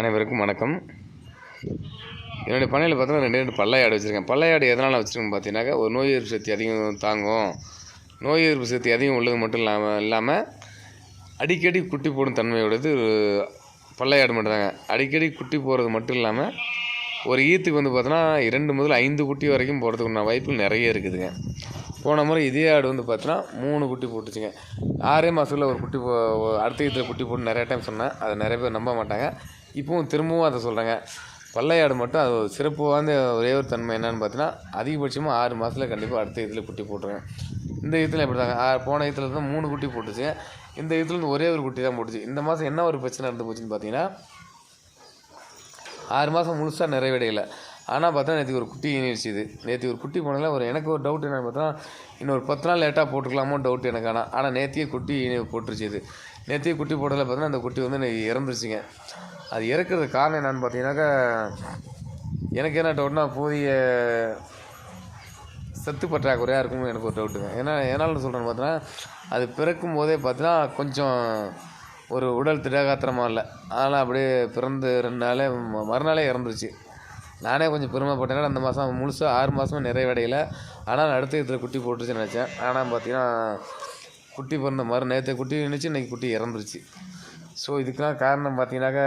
அனைவருக்கும் வணக்கம். என்னுடைய பண்ணையில் பார்த்தோன்னா ரெண்டு ரெண்டு பல்லை வச்சுருக்கேன். பல்லையாடு எதனால் வச்சுருக்கேன் பார்த்தீங்கன்னாக்கா ஒரு நோய் எதிர்ப்பு சக்தி அதிகம் தாங்கும். நோய் எதிர்ப்பு சக்தி அதிகம் உள்ளது மட்டும் இல்லாமல் இல்லாமல் அடிக்கடி குட்டி போடும் தன்மையோடது பல்லையாடு மட்டும்தாங்க அடிக்கடி குட்டி போடுறது மட்டும் இல்லாமல் ஒரு ஈத்துக்கு வந்து பார்த்தோன்னா இரண்டு முதல் ஐந்து குட்டி வரைக்கும் போடுறதுக்குண்டான வாய்ப்புகள் நிறைய இருக்குதுங்க. போன முறை இதே ஆடு வந்து பார்த்தீங்கன்னா மூணு குட்டி போட்டுச்சுங்க. ஆறே மாதத்தில் ஒரு குட்டி போ அடுத்த இதில் குட்டி போட்டு நிறையா டைம் சொன்னேன். அதை நிறைய பேர் நம்ப மாட்டாங்க. இப்போவும் திரும்பவும் அதை சொல்கிறேங்க பல்லையாடு மட்டும் அது ஒரு சிறப்பு வாய்ந்த ஒரே ஒரு தன்மை என்னென்னு பார்த்தீங்கன்னா அதிகபட்சமாக ஆறு மாதத்தில் கண்டிப்பாக அடுத்த இதில் குட்டி போட்டுருவேன் இந்த இதில் இப்படி தாங்க. போன இதில் தான் மூணு குட்டி போட்டுச்சு இந்த இதில் இருந்து ஒரே ஒரு குட்டி தான் போட்டுச்சு. இந்த மாதம் என்ன ஒரு பிரச்சனை இருந்து போச்சுன்னு பார்த்தீங்கன்னா ஆறு மாதம் முழுசாக நிறைவேடையில். ஆனால் பார்த்தா நேற்று ஒரு குட்டி இணைச்சிது நேற்று ஒரு குட்டி போனதில் ஒரு எனக்கு ஒரு டவுட் என்னென்னு பார்த்தா இன்னொரு பத்து நாள் லேட்டாக போட்டுக்கலாமோ டவுட் எனக்கு. ஆனால் ஆனால் நேற்றையே குட்டி இணை போட்டுருச்சு இது. குட்டி போட்டதில் பார்த்தீங்கன்னா அந்த குட்டி வந்து இன்னைக்கு இறந்துருச்சுங்க. அது இறக்குறதுக்கு காரணம் என்னென்னு பார்த்தீங்கன்னாக்கா எனக்கு என்ன டவுட்னா போதிய சத்து பற்றாக்குறையாக இருக்கும்னு எனக்கு ஒரு டவுட்டுங்க ஏன்னா என்னால் சொல்கிறேன்னு பார்த்தீங்கன்னா அது பிறக்கும் போதே பார்த்தீங்கன்னா கொஞ்சம் ஒரு உடல் திடகாத்திரமாக இல்லை. அதனால் அப்படியே பிறந்து ரெண்டு நாளே ம- மறுநாளே இறந்துருச்சு. நானே கொஞ்சம் பெருமைப்பட்டேன் அந்த மாதம் முழுசாக ஆறு மாதமும் நிறைவடையல. ஆனால் அடுத்த இதில் குட்டி போட்டுருச்சுன்னு நினச்சேன். ஆனால் பார்த்தீங்கன்னா குட்டி பிறந்த மறு நேற்று குட்டி நினச்சி இன்றைக்கி குட்டி இறந்துருச்சு. ஸோ இதுக்கெல்லாம் காரணம் பார்த்தீங்கன்னாக்கா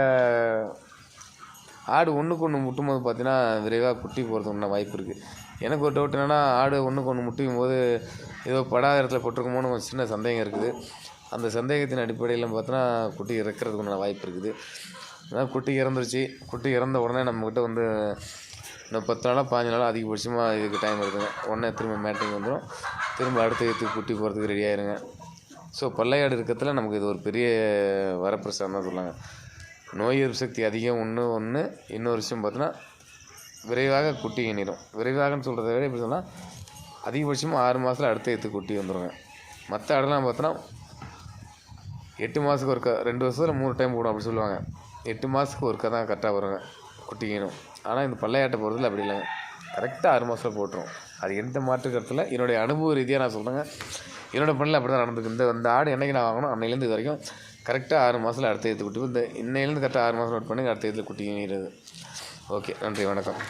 ஆடு ஒன்றுக்கு ஒன்று முட்டும் போது பார்த்தீங்கன்னா விரைவாக குட்டி போகிறதுக்கு வாய்ப்பு இருக்குது எனக்கு ஒரு டவுட் என்னென்னா ஆடு ஒன்றுக்கு ஒன்று முட்டும் போது ஏதோ படாத இடத்துல போட்டிருக்குமோன்னு கொஞ்சம் சின்ன சந்தேகம் இருக்குது. அந்த சந்தேகத்தின் அடிப்படையில் பார்த்தோன்னா குட்டி இறக்கிறதுக்கு உண்டான வாய்ப்பு இருக்குது. அதான் குட்டி இறந்துருச்சு. குட்டி இறந்த உடனே நம்மக்கிட்ட வந்து இன்னும் பத்து நாளாக பாஞ்சு நாளாக அதிகபட்சமாக இதுக்கு டைம் இருக்குங்க உடனே திரும்ப மேட்டிங் வந்துடும் திரும்ப அடுத்த இதுக்கு குட்டி போகிறதுக்கு ரெடி ஆயிருங்க. ஸோ பல்லையாடு இருக்கிறதுல நமக்கு இது ஒரு பெரிய வரப்பிரசாதம் தான் சொல்லாங்க நோய் எதிர்ப்பு சக்தி அதிகம் ஒன்று ஒன்று இன்னொரு விஷயம் பார்த்தோன்னா விரைவாக குட்டி இணைடும் விரைவாகன்னு சொல்கிறத விட எப்படி சொன்னால் அதிகபட்சமாக ஆறு மாதத்தில் அடுத்த எத்து குட்டி வந்துடுங்க மற்ற ஆடெல்லாம் பார்த்தோன்னா எட்டு மாதத்துக்கு ஒருக்கா ரெண்டு வருஷத்தில் மூணு டைம் போடும் அப்படி சொல்லுவாங்க. எட்டு மாதத்துக்கு ஒருக்கா தான் கரெக்டாக வருங்க குட்டிக்கணும் ஆனால் இந்த பல்லையாட்டை போகிறதுல அப்படி இல்லைங்க. கரெக்டாக ஆறு மாதத்தில் போட்டுரும். அது எந்த மாற்று கருத்தில் என்னுடைய அனுபவ ரீதியாக நான் சொல்கிறேங்க என்னோடய பணியில் அப்படி தான் நடந்துக்கு இந்த இந்த ஆடு என்னைக்கு நான் வாங்கணும்? அன்னையிலேருந்து இது வரைக்கும் கரெக்டாக ஆறு மாதத்தில் அடுத்த எத்து குட்டி இந்த இன்னையிலேருந்து கரெக்டாக ஆறு மாதம் நோட் பண்ணி அடுத்த இதில் குட்டி ஓகே நன்றி வணக்கம்.